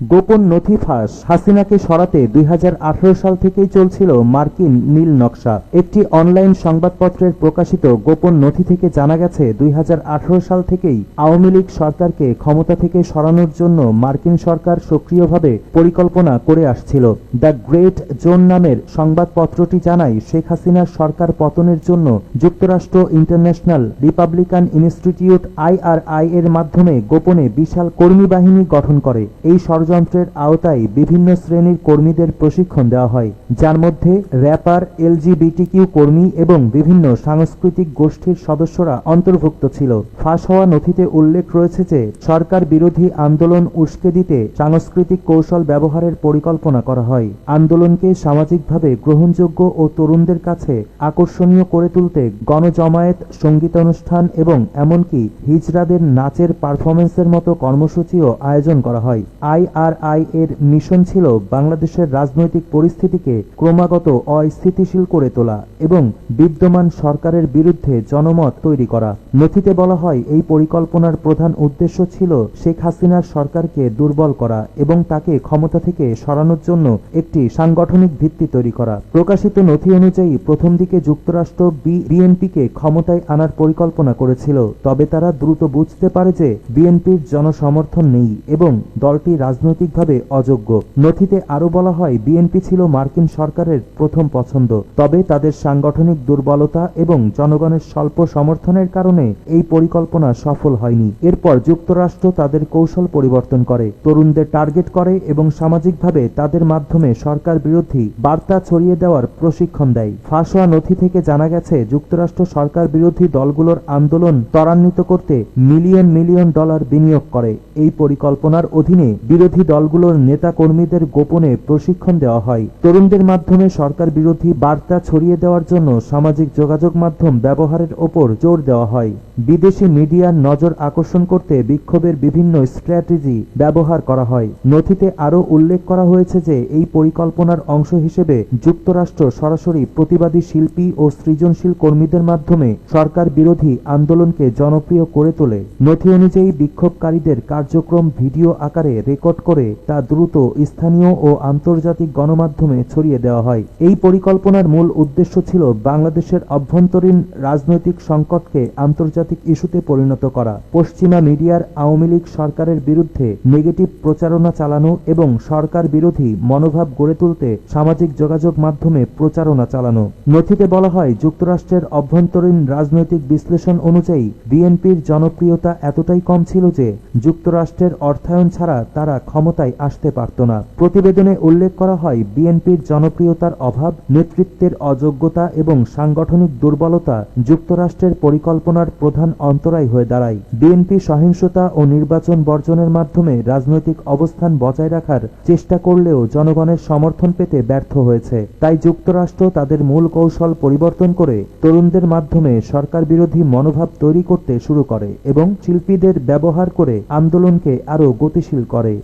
গোপন নথি ফাঁস হাসিনাকে সরাতে দুই হাজার আঠারো সাল থেকেই চলছিল মার্কিন নীল নকশা। একটি অনলাইন সংবাদপত্রের প্রকাশিত গোপন নথি থেকে জানা গেছে, দুই সাল থেকেই আওয়ামী লীগ সরকারকে ক্ষমতা থেকে সরানোর জন্য মার্কিন সরকার সক্রিয়ভাবে পরিকল্পনা করে আসছিল। দ্য গ্রেট জোন নামের সংবাদপত্রটি জানায়, শেখ হাসিনার সরকার পতনের জন্য যুক্তরাষ্ট্র ইন্টারন্যাশনাল রিপাবলিকান ইনস্টিটিউট আইআরআই এর মাধ্যমে গোপনে বিশাল কর্মী বাহিনী গঠন করে। এই ষড়যন্ত্রের আওতায় বিভিন্ন শ্রেণির কর্মীদের প্রশিক্ষণ দেওয়া হয়, যার মধ্যে র্যাপার, এলজিবিটিকিউ কর্মী এবং বিভিন্ন সাংস্কৃতিক গোষ্ঠীর সদস্যরা অন্তর্ভুক্ত ছিল। ফাঁস হওয়া নথিতে উল্লেখ রয়েছে যে, সরকার বিরোধী আন্দোলন উস্কে দিতে সাংস্কৃতিক কৌশল ব্যবহারের পরিকল্পনা করা হয়। আন্দোলনকে সামাজিকভাবে গ্রহণযোগ্য ও তরুণদের কাছে আকর্ষণীয় করে তুলতে গণজমায়েত, সঙ্গীতানুষ্ঠান এবং এমনকি হিজড়াদের নাচের পারফরমেন্সের মতো কর্মসূচিও আয়োজন করা হয়। আইআরআই এর মিশন ছিল বাংলাদেশের রাজনৈতিক পরিস্থিতিকে ক্রমাগত অস্থিতিশীল করে তোলা এবং বিদ্যমান সরকারের বিরুদ্ধে জনমত তৈরি করা। নথিতে বলা হয়, এই পরিকল্পনার প্রধান উদ্দেশ্য ছিল শেখ হাসিনার সরকারকে দুর্বল করা এবং তাকে ক্ষমতা থেকে সরানোর জন্য একটি সাংগঠনিক ভিত্তি তৈরি করা। প্রকাশিত নথি অনুযায়ী, প্রথম দিকে যুক্তরাষ্ট্র বিএনপিকে ক্ষমতায় আনার পরিকল্পনা করেছিল, তবে তারা দ্রুত বুঝতে পারে যে বিএনপির জনসমর্থন নেই এবং দলটি রাজনৈতিকভাবে অযোগ্য। নথিতে আরও বলা হয়, বিএনপি ছিল মার্কিন সরকারের প্রথম পছন্দ, তবে তাদের সাংগঠনিক দুর্বলতা এবং জনগণের স্বল্প সমর্থনের কারণে এই পরিকল্পনা সফল হয়নি। এরপর যুক্তরাষ্ট্র তাদের কৌশল পরিবর্তন করে, তরুণদের টার্গেট করে এবং সামাজিকভাবে তাদের মাধ্যমে সরকার বিরোধী বার্তা ছড়িয়ে দেওয়ার প্রশিক্ষণ দেয়। ফাঁস হওয়া নথি থেকে জানা গেছে, যুক্তরাষ্ট্র সরকার বিরোধী দলগুলোর আন্দোলন ত্বরান্বিত করতে মিলিয়ন মিলিয়ন ডলার বিনিয়োগ করে। এই পরিকল্পনার অধীনে বিরোধী দলগুলোর নেতা কর্মীদের গোপনে প্রশিক্ষণ দেওয়া হয়। তরুণদের মাধ্যমে সরকার বিরোধী বার্তা ছড়িয়ে দেওয়ার জন্য সামাজিক যোগাযোগ মাধ্যম ব্যবহারের ওপর জোর দেওয়া হয়। বিদেশি মিডিয়ার নজর আকর্ষণ করতে বিক্ষোভের বিভিন্ন স্ট্র্যাটেজি ব্যবহার করা হয়। নথিতে আরও উল্লেখ করা হয়েছে যে, এই পরিকল্পনার অংশ হিসেবে যুক্তরাষ্ট্র সরাসরি প্রতিবাদী শিল্পী ও সৃজনশীল কর্মীদের মাধ্যমে সরকার বিরোধী আন্দোলনকে জনপ্রিয় করে তোলে। নথি অনুযায়ী বিক্ষোভকারীদের কার্যক্রম ভিডিও আকারে রেকর্ড করে তা দ্রুত স্থানীয় ও আন্তর্জাতিক গণমাধ্যমে ছড়িয়ে দেওয়া হয়। এই পরিকল্পনার মূল উদ্দেশ্য ছিল বাংলাদেশের অভ্যন্তরীণ রাজনৈতিক সংকটকে আন্তর্জাতিক ইস্যুতে পরিণত করা। পশ্চিমা মিডিয়ার আওয়ামী লীগ সরকারের বিরুদ্ধে নেগেটিভ প্রচারণা চালানো এবং সরকার বিরোধী মনোভাব গড়ে তুলতে সামাজিক যোগাযোগ মাধ্যমে প্রচারণা চালানো। নথিতে বলা হয়, যুক্তরাষ্ট্রের অভ্যন্তরীণ রাজনৈতিক বিশ্লেষণ অনুযায়ী বিএনপির জনপ্রিয়তা এতটাই কম ছিল যে যুক্তরাষ্ট্রের অর্থায়ন ছাড়া তারা ক্ষমতায় আসতে পারত না। প্রতিবেদনে উল্লেখ করা হয়, বিএনপির জনপ্রিয়তার অভাব, নেতৃত্বের অযোগ্যতা এবং সাংগঠনিক দুর্বলতা যুক্তরাষ্ট্রের পরিকল্পনার প্রধান অন্তরায় হয়ে দাঁড়ায়। বিএনপি সহিংসতা ও নির্বাচন বর্জনের মাধ্যমে রাজনৈতিক অবস্থান বজায় রাখার চেষ্টা করলেও জনগণের সমর্থন পেতে ব্যর্থ হয়েছে। তাই যুক্তরাষ্ট্র তাদের মূল কৌশল পরিবর্তন করে তরুণদের মাধ্যমে সরকার বিরোধী মনোভাব তৈরি করতে শুরু করে এবং শিল্পীদের ব্যবহার করে আন্দোলনকে আরও গতিশীল করে।